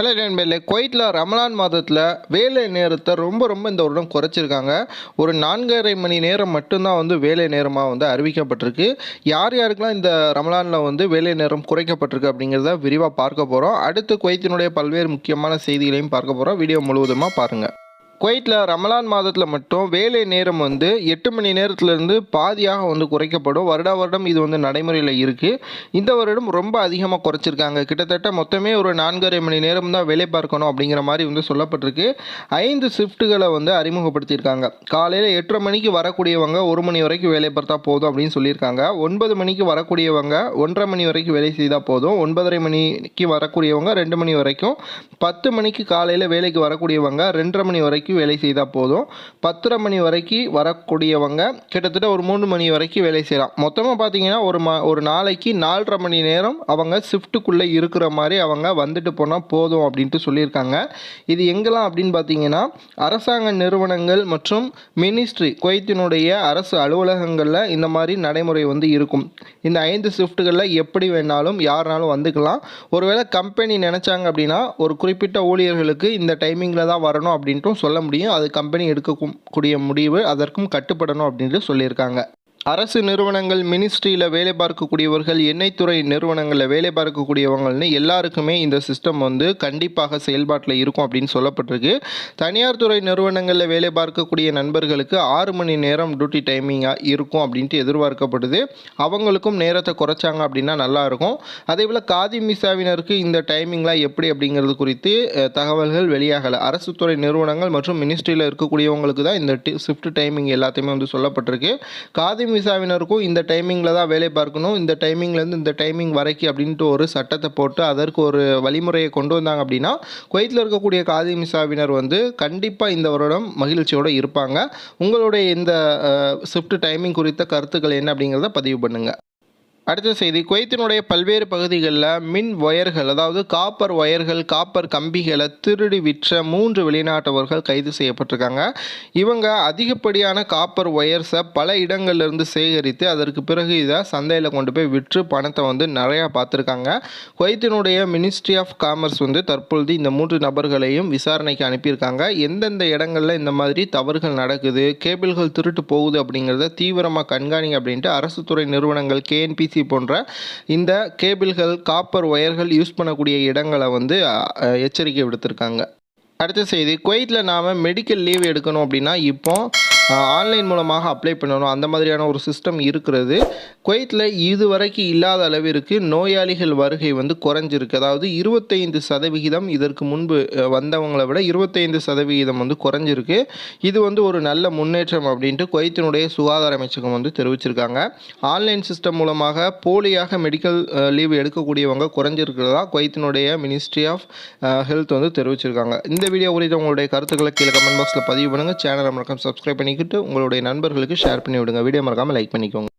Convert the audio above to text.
Hello நண்பர்களே குவைத்தில் ரமலான் மாதத்தில் வேலை நேரத்தை ரொம்ப ரொம்ப இந்த வருடம் குறைச்சிருக்காங்க. ஒரு நான்கரை மணி நேரம் மட்டும்தான் வந்து வேலை நேரமாக வந்து அறிவிக்கப்பட்டிருக்கு. யார் யாருக்கெல்லாம் இந்த ரமலானில் வந்து வேலை நேரம் குறைக்கப்பட்டிருக்கு அப்படிங்கிறத விரிவாக பார்க்க போகிறோம் அடுத்து குவைத்தினுடைய பல்வேறு முக்கியமான செய்திகளையும் பார்க்க போகிறோம் வீடியோ முழுவதுமாக பாருங்கள் குவைத்தில் ரமலான் மாதத்தில் மட்டும் வேலை நேரம் வந்து எட்டு மணி நேரத்துலேருந்து பாதியாக வந்து குறைக்கப்படும். வருடா வருடம் இது வந்து நடைமுறையில் இருக்குது இந்த வருடம் ரொம்ப அதிகமாக குறைச்சிருக்காங்க. கிட்டத்தட்ட மொத்தமே ஒரு நான்கரை மணி நேரம் தான் வேலை பார்க்கணும் அப்படிங்கிற மாதிரி வந்து சொல்லப்பட்டிருக்கு. ஐந்து ஷிஃப்ட்டுகளை வந்து அறிமுகப்படுத்தியிருக்காங்க. காலையில் எட்டரை மணிக்கு வரக்கூடியவங்க ஒரு மணி வரைக்கும் வேலை பார்த்தா போதும் அப்படின்னு சொல்லியிருக்காங்க. ஒன்பது மணிக்கு வரக்கூடியவங்க ஒன்றரை மணி வரைக்கும் வேலை செய்தால் போதும். ஒன்பதரை மணிக்கு வரக்கூடியவங்க ரெண்டு மணி வரைக்கும். பத்து மணிக்கு காலையில் வேலைக்கு வரக்கூடியவங்க ரெண்டரை மணி வரைக்கும் வேலை செய்தால் போதும். பத்தரை மணி வரைக்கும் வரக்கூடியவங்க கிட்டத்தட்ட ஒரு மூணு மணி வரைக்கும் வேலை செய்யலாம். மொத்தமாக பார்த்தீங்கன்னா ஒரு ம ஒரு நாளைக்கு நாலரை மணி நேரம் அவங்க ஷிஃப்ட்டுக்குள்ளே இருக்கிற மாதிரி அவங்க வந்துட்டு போனால் போதும் அப்படின்ட்டு சொல்லியிருக்காங்க. இது எங்கெல்லாம் அப்படின்னு பார்த்தீங்கன்னா அரசாங்க நிறுவனங்கள் மற்றும் மினிஸ்ட்ரி குவைத்தினுடைய அரசு அலுவலகங்களில் இந்த மாதிரி நடைமுறை வந்து இருக்கும். இந்த ஐந்து ஷிஃப்ட்டுகளில் எப்படி வேணாலும் யாருனாலும் வந்துக்கலாம். ஒருவேளை கம்பெனி நினச்சாங்க அப்படின்னா ஒரு குறிப்பிட்ட ஊழியர்களுக்கு இந்த டைமிங்கில் தான் வரணும் அப்படின்ட்டும் சொல்ல முடியும். அது கம்பெனி எடுக்கக்கூடிய முடிவு அதற்கும் கட்டுப்படணும் அப்படின்ட்டு சொல்லியிருக்காங்க. அரசு நிறுவனங்கள் மினிஸ்ட்ரியில் வேலை பார்க்கக்கூடியவர்கள் எண்ணெய் துறை நிறுவனங்களில் வேலை பார்க்கக்கூடியவங்கள்னு எல்லாருக்குமே இந்த சிஸ்டம் வந்து கண்டிப்பாக செயல்பாட்டில் இருக்கும் அப்படின்னு சொல்லப்பட்டிருக்கு. தனியார் துறை நிறுவனங்களில் வேலை பார்க்கக்கூடிய நண்பர்களுக்கு ஆறு மணி நேரம் டியூட்டி டைமிங்காக இருக்கும் அப்படின்ட்டு எதிர்பார்க்கப்படுது. அவங்களுக்கும் நேரத்தை குறைச்சாங்க அப்படின்னா நல்லாயிருக்கும் அதே போல் காதி மிசாவினருக்கு இந்த டைமிங்லாம் எப்படி அப்படிங்கிறது குறித்து தகவல்கள் வெளியாகலை. அரசு துறை நிறுவனங்கள் மற்றும் மினிஸ்ட்ரியில் இருக்கக்கூடியவங்களுக்கு தான் இந்த ஷிஃப்ட் டைமிங் எல்லாத்தையுமே வந்து சொல்லப்பட்டிருக்கு. காதி விசாவினருக்கும் இந்த டைமிங்கில் தான் வேலை பார்க்கணும். இந்த டைமிங்லேருந்து இந்த டைமிங் வரைக்கும் அப்படின்ட்டு ஒரு சட்டத்தை போட்டு அதற்கு ஒரு வழிமுறையை கொண்டு வந்தாங்க அப்படின்னா குவைத்தில் இருக்கக்கூடிய காதி மிசாவினர் வந்து கண்டிப்பாக இந்த வருடம் மகிழ்ச்சியோடு இருப்பாங்க. உங்களுடைய இந்த ஷிஃப்ட் டைமிங் குறித்த கருத்துக்கள் என்ன அப்படிங்கிறத பதிவு பண்ணுங்கள் அடுத்த செய்தி குவைத்தினுடைய பல்வேறு பகுதிகளில் மின் ஒயர்கள் அதாவது காப்பர் ஒயர்கள் காப்பர் கம்பிகளை திருடி விற்ற மூன்று வெளிநாட்டவர்கள் கைது செய்யப்பட்டிருக்காங்க. இவங்க அதிகப்படியான காப்பர் ஒயர்ஸை பல இடங்கள்லேருந்து சேகரித்து அதற்கு பிறகு இதை சந்தையில் கொண்டு போய் விற்று பணத்தை வந்து நிறையா பார்த்துருக்காங்க. குவைத்தினுடைய மினிஸ்ட்ரி ஆஃப் காமர்ஸ் வந்து தற்பொழுது இந்த மூன்று நபர்களையும் விசாரணைக்கு அனுப்பியிருக்காங்க. எந்தெந்த இடங்களில் இந்த மாதிரி தவறுகள் நடக்குது கேபிள்கள் திருட்டு போகுது அப்படிங்கிறத தீவிரமாக கண்காணி அப்படின்ட்டு அரசு துறை நிறுவனங்கள் கேஎன்பிசி போன்ற இந்த கேபிள்கள் காப்பர் ஒயர்கள் யூஸ் பண்ணக்கூடிய இடங்களை வந்து எச்சரிக்கை விடுத்திருக்காங்க. அடுத்த செய்தி குவைத்தில் நாம் மெடிக்கல் லீவ் எடுக்கணும் அப்படின்னா இப்போ ஆன்லைன் மூலமாக அப்ளை பண்ணணும். அந்த மாதிரியான ஒரு சிஸ்டம் இருக்கிறது. குவைத்தில் இதுவரைக்கும் இல்லாத அளவிற்கு நோயாளிகள் வருகை வந்து குறைஞ்சிருக்கு. அதாவது இருபத்தைந்து சதவிகிதம் இதற்கு முன்பு வந்தவங்களை விட இருபத்தைந்து சதவிகிதம் வந்து குறைஞ்சிருக்கு. இது வந்து ஒரு நல்ல முன்னேற்றம் அப்படின்ட்டு குவைத்தினுடைய சுகாதார அமைச்சகம் வந்து தெரிவிச்சிருக்காங்க. ஆன்லைன் சிஸ்டம் மூலமாக போலியாக மெடிக்கல் லீவ் எடுக்கக்கூடியவங்க குறைஞ்சிருக்கிறதா குவைத்தினுடைய மினிஸ்ட்ரி ஆஃப் ஹெல்த் வந்து தெரிவிச்சிருக்காங்க. இந்த வீடியோ குறித்து உங்களுடைய கருத்துக்களை கீழே கமெண்ட் பாக்ஸில் பதிவு பண்ணுங்கள் சேனலை மறக்காம சப்ஸ்கிரைப் பண்ணிக்கிட்டு உங்களுடைய நண்பர்களுக்கு ஷேர் பண்ணி விடுங்க வீடியோ மறக்காமல் லைக் பண்ணிக்கோங்க.